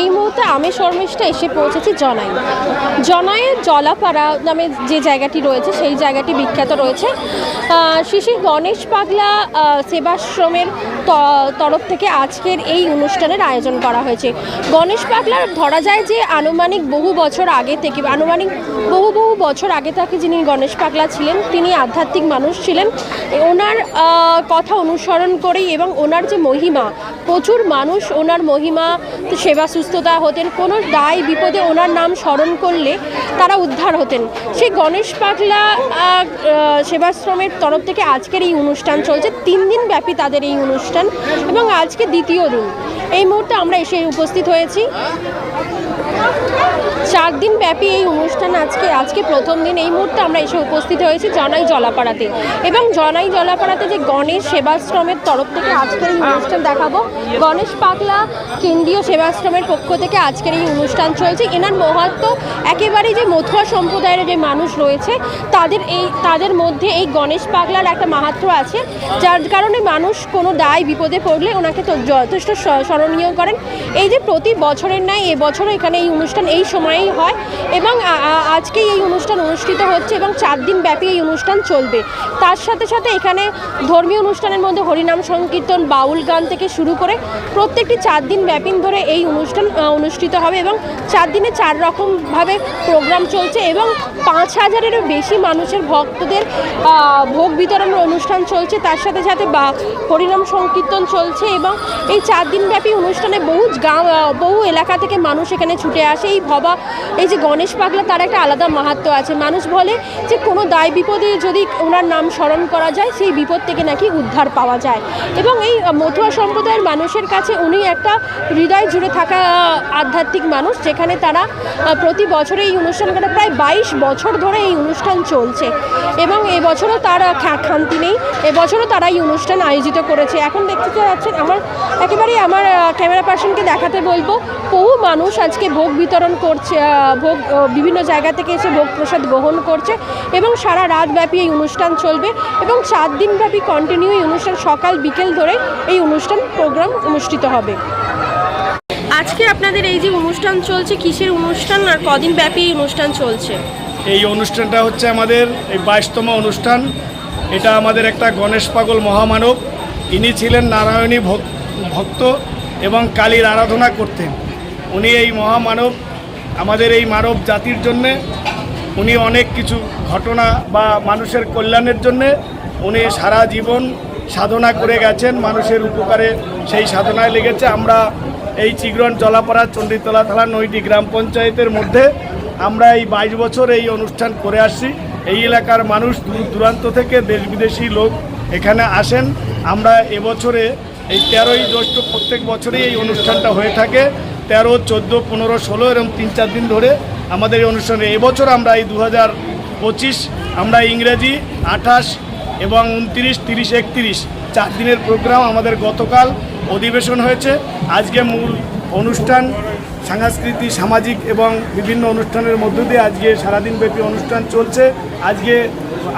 এই মুহূর্তে আমি শর্মিষ্ঠা এসে পৌঁছেছি জনাই। জনাইয়ের জলাপাড়া নামে যে জায়গাটি রয়েছে, সেই জায়গাটি বিখ্যাত রয়েছে। শ্রী গণেশ পাগলা সেবাশ্রমের তরফ থেকে আজকের এই অনুষ্ঠানের আয়োজন করা হয়েছে। গণেশ পাগলার ধরা যায় যে আনুমানিক বহু বছর আগে থেকে, আনুমানিক বহু বহু বছর আগে থেকে যিনি গণেশ পাগলা ছিলেন, তিনি আধ্যাত্মিক মানুষ ছিলেন। ওনার কথা অনুসরণ করেই এবং ওনার যে মহিমা, প্রচুর মানুষ ওনার মহিমা সেবা সুস্থতা হতেন, কোনো দায় বিপদে ওনার নাম স্মরণ করলে তারা উদ্ধার হতেন। সেই গণেশ পাগলা সেবাশ্রমের তরফ থেকে আজকের এই অনুষ্ঠান চলছে। তিন দিন ব্যাপী তাদের এই অনুষ্ঠান এবং আজকে দ্বিতীয় দিন। এই মুহূর্তে আমরা এসে উপস্থিত হয়েছি। চার দিন ব্যাপী এই অনুষ্ঠান আজকে আজকে প্রথম দিন এই মুহূর্তে আমরা এসে উপস্থিত হয়েছি জনাই জলাপাড়াতে। এবং জনাই জলাপাড়াতে যে গণেশ সেবাশ্রমের তরফ থেকে আজকের এই অনুষ্ঠান দেখাবো। গণেশ পাগলা, কেন্দ্রীয় সেবাশ্রমের পক্ষ থেকে আজকের এই অনুষ্ঠান চলছে। এনার মহাত্ম একেবারেই যে মথুয়া সম্প্রদায়ের যে মানুষ রয়েছে, তাদের এই, তাদের মধ্যে এই গণেশ পাগলার একটা মাহাত্ম আছে, যার কারণে মানুষ কোনো দায় বিপদে পড়লে ওনাকে তো যথেষ্ট স্মরণীয় করেন। এই যে প্রতি বছরের ন্যায় এবছরও এখানে এই অনুষ্ঠান এই সময়েই হয় এবং আ- আ- আজকেই এই অনুষ্ঠান অনুষ্ঠিত হচ্ছে এবং চার দিন ব্যাপী এই অনুষ্ঠান চলবে। তার সাথে সাথে এখানে ধর্মীয় অনুষ্ঠানের মধ্যে হরিনাম সংকীর্তন, বাউল গান থেকে শুরু করে প্রত্যেকটি চার দিন ব্যাপী ধরে এই অনুষ্ঠান অনুষ্ঠিত হবে এবং চার দিনে চার রকমভাবে প্রোগ্রাম চলছে এবং পাঁচ হাজারেরও বেশি মানুষের ভক্তদের ভোগ বিতরণের অনুষ্ঠান চলছে। তার সাথে সাথে বা, হরিনাম সংকীর্তন চলছে এবং এই চার দিনব্যাপী অনুষ্ঠানে বহু গাঁ বহু এলাকা থেকে মানুষ এখানে ছুটে আসে। এই ভবা, এই যে গণেশ পাগলা, তার একটা আলাদা মাহাত্ম আছে। মানুষ বলে যে কোনো দায় বিপদে যদি ওনার নাম স্মরণ করা যায়, সেই বিপদ থেকে নাকি উদ্ধার পাওয়া যায়। এবং এই মতুয়া সম্প্রদায়ের মানুষের কাছে উনি একটা হৃদয় জুড়ে থাকা আধ্যাত্মিক মানুষ, যেখানে তারা প্রতি বছরে এই অনুষ্ঠান করে প্রায় বাইশ বছর ধরে এই অনুষ্ঠান চলছে। এবং এবছরও তার খা- খামতি নেই। এবছরও তারা এই অনুষ্ঠান আয়োজিত করেছে। এখন দেখতে যাচ্ছেন আমার, একেবারেই আমার ক্যামেরা পার্সনকে দেখাতে বলব, বহু মানুষ আজকে ভোগ বিতরণ করছে ভোগ বিভিন্ন জায়গা থেকে এসে ভোগ প্রসাদ গ্রহণ করছে এবং সারা রাতব্যাপী এই অনুষ্ঠান চলবে এবং সাত দিনব্যাপী কন্টিনিউ এই অনুষ্ঠান সকাল বিকেল ধরে এই অনুষ্ঠান প্রোগ্রাম অনুষ্ঠিত হবে। আজকে আপনাদের এই যে অনুষ্ঠান চলছে, কিসের অনুষ্ঠান আর কদিন ব্যাপী এই অনুষ্ঠান চলছে? এই অনুষ্ঠানটা হচ্ছে আমাদের এই বাইশতম অনুষ্ঠান। এটা আমাদের একটা গণেশ পাগল মহামানব। ইনি ছিলেন নারায়ণী ভক্ত এবং কালীর আরাধনা করতেন। উনি এই মহামানব, আমাদের এই মানব জাতির জন্যে, উনি অনেক কিছু ঘটনা বা মানুষের কল্যাণের জন্যে উনি সারা জীবন সাধনা করে গেছেন। মানুষের উপকারে সেই সাধনায় লেগেছে। আমরা এই চিগরন জলাপাড়া চণ্ডীতলা থানা নয়টি গ্রাম পঞ্চায়েতের মধ্যে আমরা এই বাইশ বছর এই অনুষ্ঠান করে আসছি। এই এলাকার মানুষ দূর দূরান্ত থেকে দেশ বিদেশি লোক এখানে আসেন। আমরা এবছরে এই তেরোই জ্যৈষ্ঠ প্রত্যেক বছরেই এই অনুষ্ঠানটা হয়ে থাকে। তেরো, চোদ্দ, পনেরো, ষোলো এরকম তিন, চার দিন ধরে আমাদের এই অনুষ্ঠানে এবছর আমরা এই দু পঁচিশ আমরা ইংরেজি আঠাশ এবং উনত্রিশ, তিরিশ, একত্রিশ, চার দিনের প্রোগ্রাম আমাদের গতকাল অধিবেশন হয়েছে। আজকে মূল অনুষ্ঠান সাংস্কৃতিক সামাজিক এবং বিভিন্ন অনুষ্ঠানের মধ্য দিয়ে আজকে সারাদিনব্যাপী অনুষ্ঠান চলছে। আজকে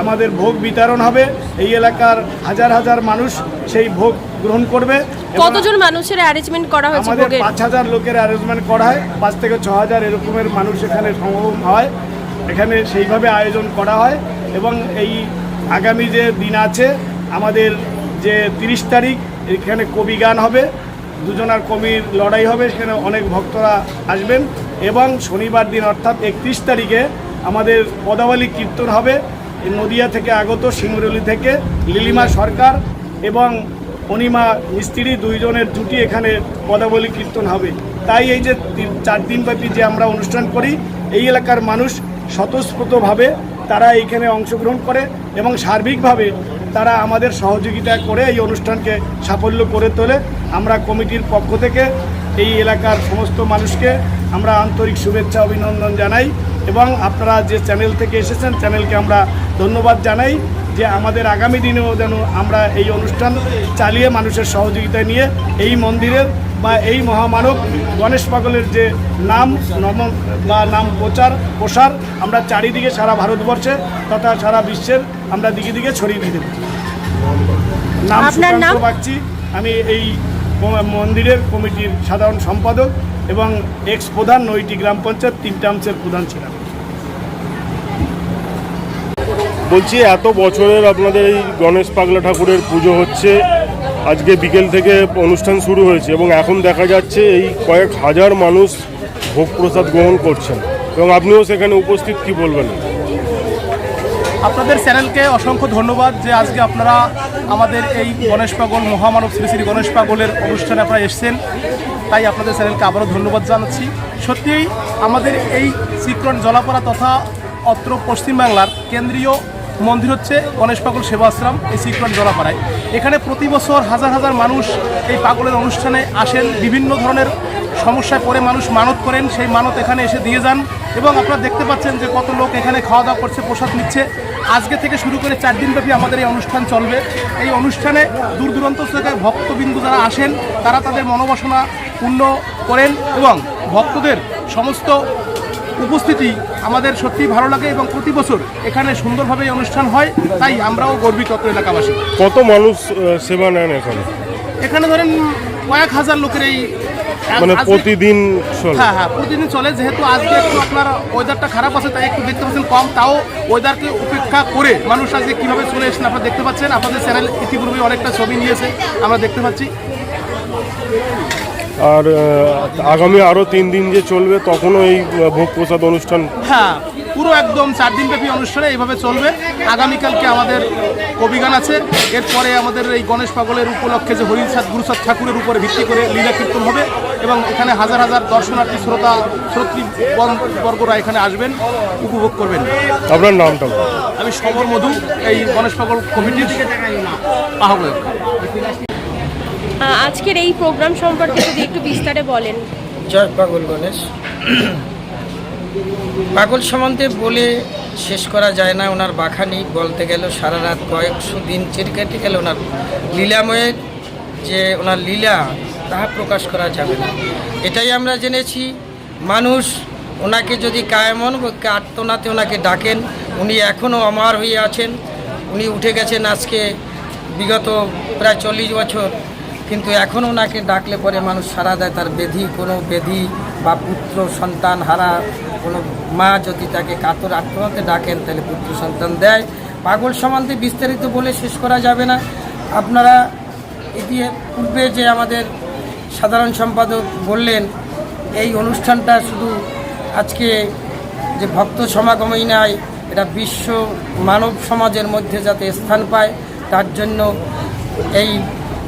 আমাদের ভোগ বিতরণ হবে। এই এলাকার হাজার হাজার মানুষ সেই ভোগ গ্রহণ করবে কতজন মানুষের অ্যারেঞ্জমেন্ট করা হয়েছে আমাদের পাঁচ হাজার লোকের অ্যারেঞ্জমেন্ট করা হয়। পাঁচ থেকে ছ হাজার এরকমের মানুষ এখানে সমাগম হয়। এখানে সেইভাবে আয়োজন করা হয় এবং এই আগামী যে দিন আছে আমাদের যে তিরিশ তারিখ এখানে কবি গান হবে দুজনার কবির লড়াই হবে, সেখানে অনেক ভক্তরা আসবেন এবং শনিবার দিন অর্থাৎ একত্রিশ তারিখে আমাদের পদাবলী কীর্তন হবে নদিয়া থেকে আগত সিংরলি থেকে লিলিমা সরকার এবং অনিমা মিস্ত্রি দুইজনের জুটি এখানে পদাবলী কীর্তন হবে। তাই এই যে চার দিনব্যাপী যে আমরা অনুষ্ঠান করি, এই এলাকার মানুষ স্বতঃস্ফূর্তভাবে তারা এইখানে অংশগ্রহণ করে এবং সার্বিকভাবে তারা আমাদের সহযোগিতা করে এই অনুষ্ঠানকে সাফল্য করে তোলে। আমরা কমিটির পক্ষ থেকে এই এলাকার সমস্ত মানুষকে আমরা আন্তরিক শুভেচ্ছা, অভিনন্দন জানাই এবং আপনারা যে চ্যানেল থেকে এসেছেন, চ্যানেলকে আমরা ধন্যবাদ জানাই যে আমাদের আগামী দিনেও যেন আমরা এই অনুষ্ঠান চালিয়ে মানুষের সহযোগিতা নিয়ে এই মন্দিরের বা এই মহামানব গণেশ পাগলের যে নাম নম বা নাম প্রচার প্রসার আমরা চারিদিকে সারা ভারতবর্ষে তথা সারা বিশ্বের আমরা দিকে দিকে ছড়িয়ে দিয়ে দেব নাম আপনার সুকান্ত নাম? বাগচি আমি এই মন্দিরের কমিটির সাধারণ সম্পাদক এবং এক্স প্রধান নয়টি গ্রাম পঞ্চায়েত তিনটে অংশের প্রধান ছিলাম। বলছি এত বছরের আপনাদের এই গণেশ পাগলা ঠাকুরের পুজো হচ্ছে। আজকে বিকেল থেকে অনুষ্ঠান শুরু হয়েছে এবং এখন দেখা যাচ্ছে এই কয়েক হাজার মানুষ ভোগ প্রসাদ গ্রহণ করছেন। এবং আপনিও সেখানে উপস্থিত, কি বলবেন? আপনাদের চ্যানেলকে অসংখ্য ধন্যবাদ যে আজকে আপনারা আমাদের এই গণেশ পাগল, মহামানব শ্রী শ্রী গণেশ পাগলের অনুষ্ঠানে আপনারা এসেছেন। তাই আপনাদের চ্যানেলকে আবারও ধন্যবাদ জানাচ্ছি। সত্যিই আমাদের এই চিত্রণ জলাপাড়া তথা অত্র পশ্চিমবাংলার কেন্দ্রীয় মন্দির হচ্ছে গণেশ পাগল সেবাশ্রম, এই চিত্রণ জলাপাড়ায়। এখানে প্রতি বছর হাজার হাজার মানুষ এই পাগলের অনুষ্ঠানে আসেন, বিভিন্ন ধরনের সমস্যায় পড়ে মানুষ মানত করেন, সেই মানত এখানে এসে দিয়ে যান এবং আপনারা দেখতে পাচ্ছেন যে কত লোক এখানে খাওয়া দাওয়া করছে, প্রসাদ নিচ্ছে। আজকে থেকে শুরু করে চার দিনব্যাপী আমাদের এই অনুষ্ঠান চলবে। এই অনুষ্ঠানে দূর দূরান্ত থেকে ভক্তবিন্দু যারা আসেন, তারা তাদের মনোবাসনা পূর্ণ করেন এবং ভক্তদের সমস্ত উপস্থিতি আমাদের সত্যিই ভালো লাগে এবং প্রতি বছর এখানে সুন্দরভাবে অনুষ্ঠান হয় তাই আমরাও গর্বিত এলাকাবাসী। কত মানুষ সেবা নেন এখানে? এখানে ধরেন কয়েক হাজার লোকের এই মানে প্রতিদিন হ্যাঁ হ্যাঁ প্রতিদিন চলে যেহেতু আজকে একটু আপনার ওয়েদারটা খারাপ আছে তাই একটু দেখতে পাচ্ছেন কম তাও ওয়েদারকে উপেক্ষা করে মানুষ আজকে কীভাবে চলে এসেছেন আপনারা দেখতে পাচ্ছেন। আপনাদের চ্যানেল ইতিপূর্বে অনেকটা ছবি নিয়েছে আমরা দেখতে পাচ্ছি। আর আগামী আরও তিন দিন যে চলবে তখনও এই ভোগ প্রসাদ অনুষ্ঠান। হ্যাঁ পুরো একদম চার দিনব্যাপী অনুষ্ঠানে এইভাবে চলবে। আগামীকালকে আমাদের কবিগান আছে। এরপরে আমাদের এই গণেশ পাগলের উপলক্ষে যে হরিচাঁদ গুরুচাঁদ ঠাকুরের উপরে ভিত্তি করে লীলা কীর্তন হবে এবং এখানে হাজার হাজার দর্শনার্থী শ্রোতা শ্রোতৃ বর্গরা এখানে আসবেন উপভোগ করবেন। আপনার নামটা? আমি সমর মধু এই গণেশ পাগল কমিটির আহ্বায়ক। আহ, আজকের এই প্রোগ্রাম সম্পর্কে যদি একটু বিস্তারে বলেন। জয় পাগল গণেশ। পাগল সম্বন্ধে বলে শেষ করা যায় না, ওনার বাখানি বলতে গেল সারা রাত কয়েকশো দিন চেটে কেটে গেল ওনার লীলাময়ের যে ওনার লীলা, তাহা প্রকাশ করা যাবে না। এটাই আমরা জেনেছি। মানুষ ওনাকে যদি কায়মন আত্মনাতে ওনাকে ডাকেন, উনি এখনও অমার হয়ে আছেন। উনি উঠে গেছেন আজকে বিগত প্রায় চল্লিশ বছর। কিন্তু এখন ওনাকে ডাকলে পরে মানুষ সারা দেয়, তার বেধি কোনো বেধি বা পুত্র, সন্তান, হারা, কোনো মা যদি তাকে কাতর আত্মহত্যা ডাকেন, তাহলে পুত্র, সন্তান দেয়। পাগল সম্বন্ধে বিস্তারিত বলে শেষ করা যাবে না। আপনারা এটি পূর্বে যে আমাদের সাধারণ সম্পাদক বললেন, এই অনুষ্ঠানটা শুধু আজকে যে ভক্ত সমাগমই নয় এটা বিশ্ব মানব সমাজের মধ্যে যাতে স্থান পায়, তার জন্য এই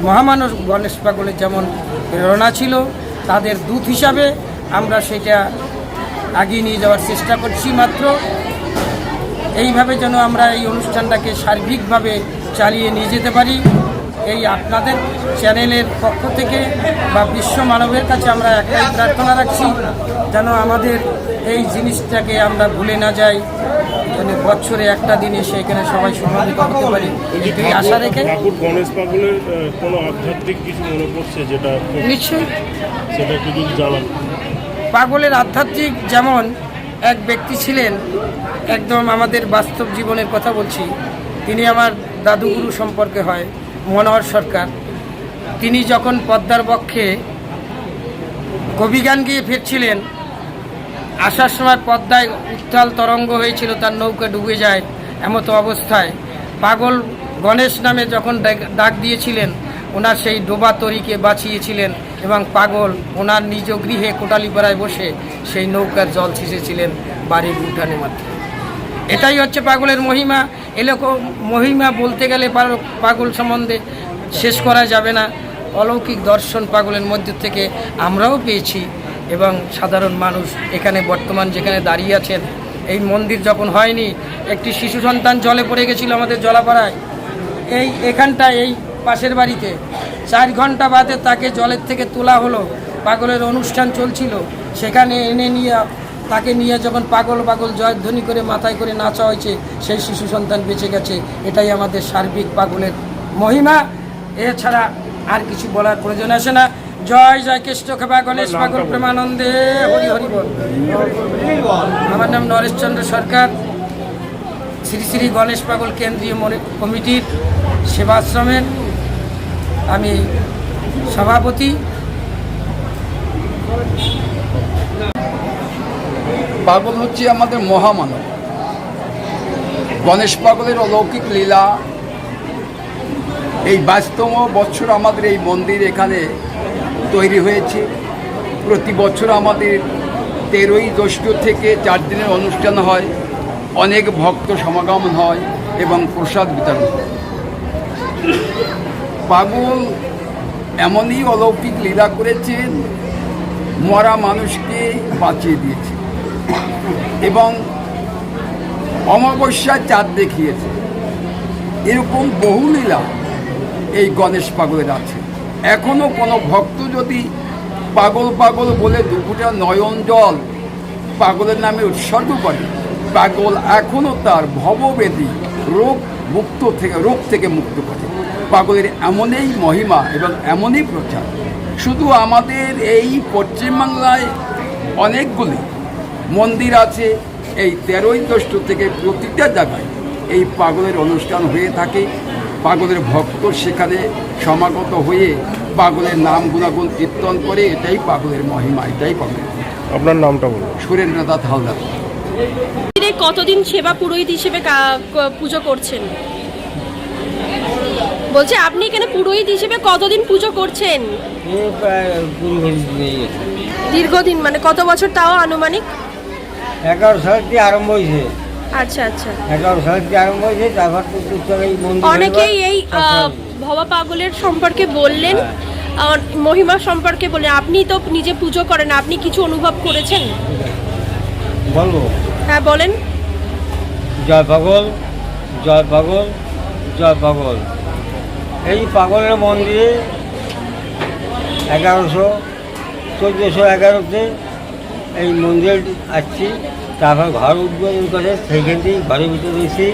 মহামানব গণেশ পাগলের যেমন প্রেরণা ছিল, তাদের দূত হিসাবে আমরা সেটা এগিয়ে নিয়ে যাওয়ার চেষ্টা করছি মাত্র। এইভাবে যেন আমরা এই অনুষ্ঠানটাকে সার্বিকভাবে চালিয়ে নিয়ে যেতে পারি। এই আপনাদের চ্যানেলের পক্ষ থেকে বা বিশ্ব মানবের কাছে আমরা একটাই প্রার্থনা রাখছি, যেন আমাদের এই জিনিসটাকে আমরা ভুলে না যাই। যেন বছরে একটা দিন এসে এখানে সবাই সমবেত হতে পারি। এইটাই আশা রেখে ঠাকুর গণেশ পাগলের কোনো আধ্যাত্মিক কিছু মনে পড়ছে যেটা নিশ্চয়ই। সেটা একটু যদি জানান। পাগলের আধ্যাত্মিক যেমন এক ব্যক্তি ছিলেন একদম আমাদের বাস্তব জীবনের কথা বলছি তিনি আমার দাদুগুরু সম্পর্কে হয় মনোহর সরকার। তিনি যখন পদ্মার বক্ষে কবিগান গিয়ে ফিরছিলেন আসার সময় পদ্মায় উত্তাল তরঙ্গ হয়েছিল, তার নৌকা ডুবে যায় এমতো অবস্থায়। পাগল গণেশ নামে যখন ডাক- দিয়েছিলেন, ওনার সেই ডোবা তরিকে বাঁচিয়েছিলেন এবং পাগল ওনার নিজ গৃহে কোটালিপাড়ায় বসে সেই নৌকার জল ছিঁচেছিলেন বাড়ির উঠানে মাত্র। এটাই হচ্ছে পাগলের মহিমা। এরকম মহিমা বলতে গেলে পাগল সম্বন্ধে শেষ করা যাবে না। অলৌকিক দর্শন পাগলের মধ্য থেকে আমরাও পেয়েছি। এবং সাধারণ মানুষ এখানে বর্তমান যেখানে দাঁড়িয়ে আছেন, এই মন্দির যখন হয়নি, একটি শিশু সন্তান জলে পড়ে গেছিল আমাদের জলাপাড়ায়। এই এখানটা এই পাশের বাড়িতে চার ঘণ্টা বাদে তাকে জলের থেকে তোলা হলো, পাগলের অনুষ্ঠান চলছিল। সেখানে এনে নিয়ে, তাকে নিয়ে যখন পাগল পাগল জয়ধ্বনি করে মাথায় করে নাচা হয়েছে, সেই শিশু সন্তান বেঁচে গেছে। এটাই আমাদের সার্বিক পাগলের মহিমা। এছাড়া আর কিছু বলার প্রয়োজন আসে না। জয় জয় কৃষ্ণ গণেশ পাগল প্রেমানন্দে হরি হরি বল। আমার নাম নরেশচন্দ্র সরকার। শ্রী শ্রী গণেশ পাগল কেন্দ্রীয় মনে- কমিটির সেবাশ্রমের আমি সভাপতি। পাগল হচ্ছে আমাদের মহামানব। গণেশ পাগলের অলৌকিক লীলা। এই বাইশতম বছর আমাদের এই মন্দির এখানে তৈরি হয়েছে। প্রতি বছর আমাদের তেরোই জ্যৈষ্ঠ থেকে চার দিনের অনুষ্ঠান হয়। অনেক ভক্ত সমাগম হয় এবং প্রসাদ বিতরণ। পাগল এমনই অলৌকিক লীলা করেছেন, মরা মানুষকে বাঁচিয়ে দিয়েছে এবং অমাবস্যার চাঁদ দেখিয়েছে। এরকম বহু লীলা এই গণেশ পাগলের আছে। এখনও কোনো ভক্ত যদি পাগল পাগল বলে দুপুটা নয়ন জল পাগলের নামে উৎসর্গ করে, পাগল এখনও তার ভববেদী রোগ মুক্ত থেকে রোগ থেকে মুক্ত করে। পাগলের এমনই মহিমা এবং এমনই প্রচার। শুধু আমাদের এই পশ্চিমবাংলায় অনেকগুলি মন্দির আছে, এই তেরোই জ্যৈষ্ঠ থেকে প্রতিটা জায়গায় এই পাগলের অনুষ্ঠান হয়ে থাকে। পাগলের ভক্ত সেখানে সমাগত হয়ে পাগলের নাম গুণাগুণ কীর্তন করে এটাই পাগলের মহিমা এটাই পাগলের আপনার নামটা বলুন। সুরেন্দ্রনাথ হালদার মন্দিরে কতদিন সেবা পুরোহিত হিসেবে কা- পুজো করছেন? বলছে আপনি এখানে পুরোহিত হিসেবে কতদিন পুজো করছেন? দীর্ঘদিন মানে কত বছর তাও আনুমানিক? এগারো সাল থেকে আরম্ভ হয়েছে। আচ্ছা আচ্ছা। অনেকেই এই ভবা পাগলের সম্পর্কে বললেন। আহ, মহিমা সম্পর্কে বললেন আপনি তো নিজে পুজো করেন আপনি কিছু অনুভব করেছেন? বলব। হ্যাঁ বলেন। জয় পাগল জয় পাগল জয় পাগল। এই পাগলের মন্দিরে এগারোশো চোদ্দোশো এগারোতে এই মন্দিরে আসছি। তারপর ঘর উদ্বোধন করে, সেইখান থেকে ঘরের ভিতরে এসে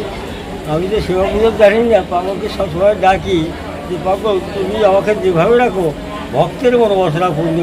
আমি তো সেবা পুজো জানি না পাগলকে সবসময় ডাকি যে পাগল তুমি আমাকে যেভাবে রাখো, ভক্তের মনোবাসনা পূর্ণ